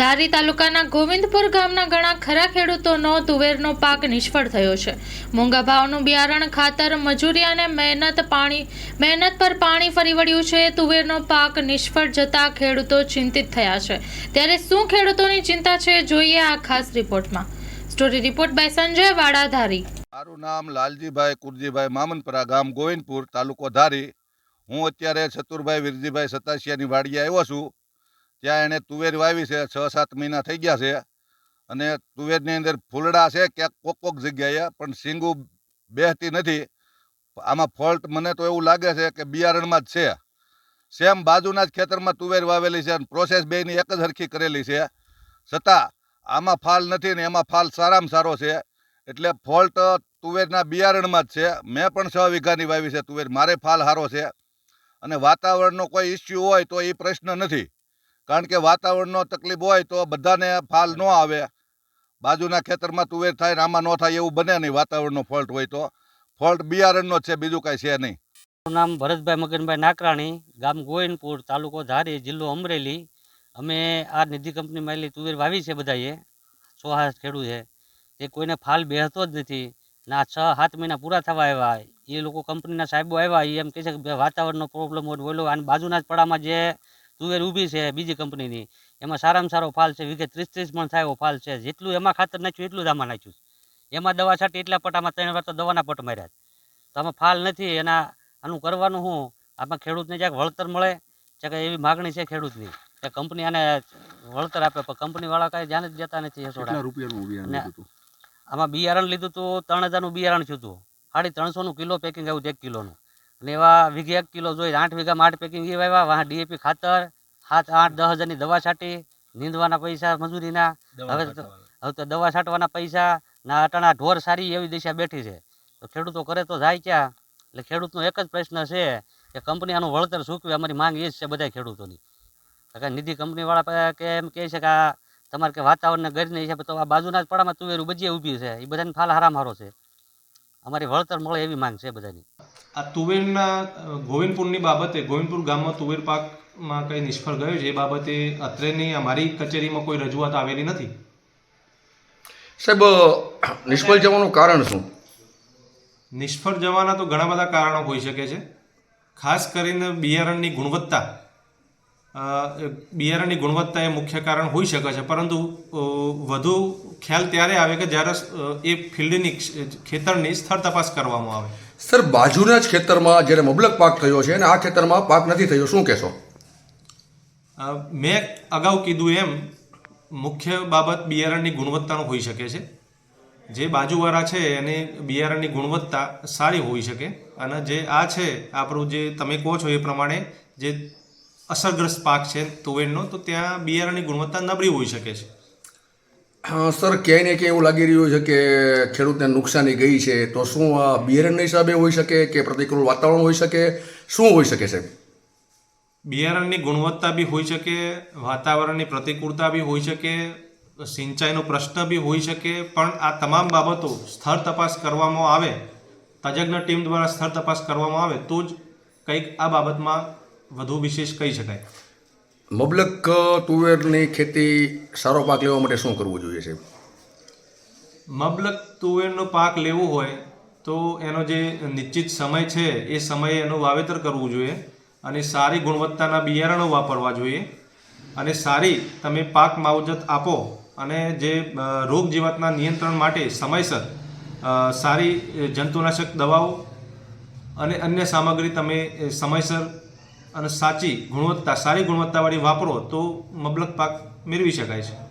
ધારી તાલુકાના ગોવિંદપુર ગામના ઘણા ખરા ખેડૂતોનો તુવેરનો પાક નિષ્ફળ થયો છે. મોંઘા ભાવનું બિયારણ, ખાતર, મજૂરી અને મહેનત પાણી, મહેનત પર પાણી ફરી વળ્યું છે. તુવેરનો પાક નિષ્ફળ જતા ખેડૂતો ચિંતિત થયા છે. ત્યારે શું ખેડૂતોની ચિંતા છે જોઈએ આ ખાસ રિપોર્ટમાં. સ્ટોરી રિપોર્ટ બાય સંજય વાડા ધારી મારું નામ લાલજીભાઈ કુરજીભાઈ મામનપરા ગામ ગોવિંદપુર તાલુકો ધારી. હું અત્યારે ચતુરભાઈ વિરજીભાઈ સતાસિયાની વાડીએ આવ્યો છું. ત્યાં એણે તુવેર વાવી છે, છ સાત મહિના થઈ ગયા છે. અને તુવેરની અંદર ફૂલડા છે, ક્યાંક કોક કોક જગ્યાએ, પણ સિંગુ બેહતી નથી. આમાં ફોલ્ટ મને તો એવું લાગે છે કે બિયારણમાં જ છે. સેમ બાજુના જ ખેતરમાં તુવેર વાવેલી છે અને પ્રોસેસ બેની એક જ હરખી કરેલી છે. છતાં, આમાં ફાલ નથી ને એમાં ફાલ સારામાં સારો છે. એટલે ફોલ્ટ તુવેરના બિયારણમાં જ છે. મેં પણ છ વીઘાની વાવી છે તુવેર. મારે ફાલ સારો છે. અને વાતાવરણનો કોઈ ઇસ્યુ હોય તો એ પ્રશ્ન નથી. કારણ કે વાતાવરણનો તકલીફ હોય તો બધાને ફાલ ન આવે. બાજુના ખેતરમાં તુવેર થાય, આમાં ન થાય એવું બને નહીં, વાતાવરણનો ફોલ્ટ હોય તો. ફોલ્ટ બિયારણનો છે, બીજું કાંઈ છે નહીં. મારું નામ ભરતભાઈ મગનભાઈ નાકરાણી, ગામ ગોવિંદપુર, તાલુકો ધારી, જિલ્લો અમરેલી. અમે આ નિધિ કંપનીમાં એલી તુવેર વાવી છે બધાએ. સો હાથ ખેડૂત છે. એ કોઈને ફાલ બેહતો જ નથી. ના, છ, સાત મહિના પૂરા થવા આવ્યા. એ લોકો કંપનીના સાહેબો આવ્યા એ એમ કહે છે કે વાતાવરણનો પ્રોબ્લેમ હોય બોલો. અને બાજુના જ પડામાં જે તુવેર ઊભી છે બીજી કંપનીની. એમાં સારામાં સારો ફાલ છે. વીઘે ત્રીસ ત્રીસ પણ થાય એવો ફાલ છે. જેટલું એમાં ખાતર નાખ્યું એટલું જ આમાં નાખ્યું એમાં દવા છાંટી એટલા પટામાં ત્રણ વાર તો દવાના પટ માર્યા. તો આમાં ફાલ નથી. એના આનું કરવાનું હું? આમાં ખેડૂતને જ્યાં વળતર મળે? છે કે એવી માગણી છે ખેડૂતની કે કંપની આને વળતર આપે. પણ કંપનીવાળા કાંઈ ધ્યાન જ જતા નથી આમાં બિયારણ લીધું હતું ત્રણ હજારનું બિયારણ થયું હતું સાડી ત્રણસોનું કિલો પેકિંગ આવ્યું એક કિલોનું. અને એવા વીઘે એક કિલો જોઈએ આઠ વીઘામાં આઠ પેકિંગ એ વાવ્યા. વાહ ડીએપી ખાતર સાત આઠ દસ હજારની દવા છાંટી નીંદવાના પૈસા મજૂરીના. હવે હવે તો દવા છાંટવાના પૈસા ના અટાણા ઢોર સારી એવી દિશા બેઠી છે. તો ખેડૂતો કરે તો જાય ક્યાં? એટલે ખેડૂતનો એક જ પ્રશ્ન છે કે કંપની આનું વળતર ચૂકવે અમારી માંગ એ જ છે બધા ખેડૂતોની. કે નિધિ કંપનીવાળા કે એમ કહે છે કે આ તમારે કે વાતાવરણને ગરીને હિસાબે તો આ બાજુના જ પડામાં તુવેરું બજીએ ઊભી છે. એ બધાને ફાલ હારામ હારો છે. અમારી વળતર મળે એવી માંગ છે બધાની. આ તુવેરના ગોવિંદપુરની બાબતે ગોવિંદપુર ગામમાં તુવેર પાકમાં કંઈ નિષ્ફળ ગયો છે? એ બાબતે અત્રેની અમારી કચેરીમાં કોઈ રજૂઆત આવેલી નથી. સાહેબ નિષ્ફળ જવાનું કારણ શું? નિષ્ફળ જવાના તો ઘણા બધા કારણો હોઈ શકે છે. ખાસ કરીને બિયારણની ગુણવત્તા. બિયારણની ગુણવત્તા એ મુખ્ય કારણ હોઈ શકે છે. પરંતુ વધુ ખ્યાલ ત્યારે આવે કે જ્યારે એ ફિલ્ડની ખેતરની સ્થળ તપાસ કરવામાં આવે. સર, બાજુના જ ખેતરમાં જ્યારે મબલક પાક થયો છે અને આ ખેતરમાં પાક નથી થયો, શું કહેશો? મેં અગાઉ કીધું એમ, મુખ્ય બાબત બિયારણની ગુણવત્તાનું હોઈ શકે છે. જે બાજુવાળા છે, એને બિયારણની ગુણવત્તા સારી હોઈ શકે. અને જે આ છે, આપણું જે તમે કહો છો એ પ્રમાણે જે અસરગ્રસ્ત પાક છે તુવેરનો, તો ત્યાં બિયારણની ગુણવત્તા નબળી હોઈ શકે છે. સર ક્યાંય ને ક્યાંય એવું લાગી રહ્યું છે કે ખેડૂતને નુકસાની ગઈ છે. તો શું આ બિયારણના હિસાબે હોઈ શકે કે પ્રતિકૂળ વાતાવરણ હોઈ શકે? શું હોઈ શકે, સાહેબ? બિયારણની ગુણવત્તા બી હોઈ શકે, વાતાવરણની પ્રતિકૂળતા બી હોઈ શકે, સિંચાઈનો પ્રશ્ન બી હોઈ શકે, પણ આ તમામ બાબતો સ્થળ તપાસ કરવામાં આવે, તજજ્ઞ ટીમ દ્વારા સ્થળ તપાસ કરવામાં આવે, તો જ કંઈક આ બાબતમાં વધુ વિશેષ કહી શકાય. મબલક, તુવેરની ખેતી સારો પાક લેવા માટે શું કરવું જોઈએ છે મબલક, તુવેરનો પાક લેવો હોય તો એનો જે નિશ્ચિત સમય છે, એ સમયે એનું વાવેતર કરવું જોઈએ અને સારી ગુણવત્તાના બિયારણો વાપરવા જોઈએ અને સારી તમે પાક માવજત આપો અને જે રોગ જીવાતના નિયંત્રણ માટે સમયસર સારી જંતુનાશક દવાઓ અને અન્ય સામગ્રી તમે સમયસર અને સાચી ગુણવત્તા સારી ગુણવત્તાવાળી વાપરો તો મબલક પાક મેળવી શકાય છે.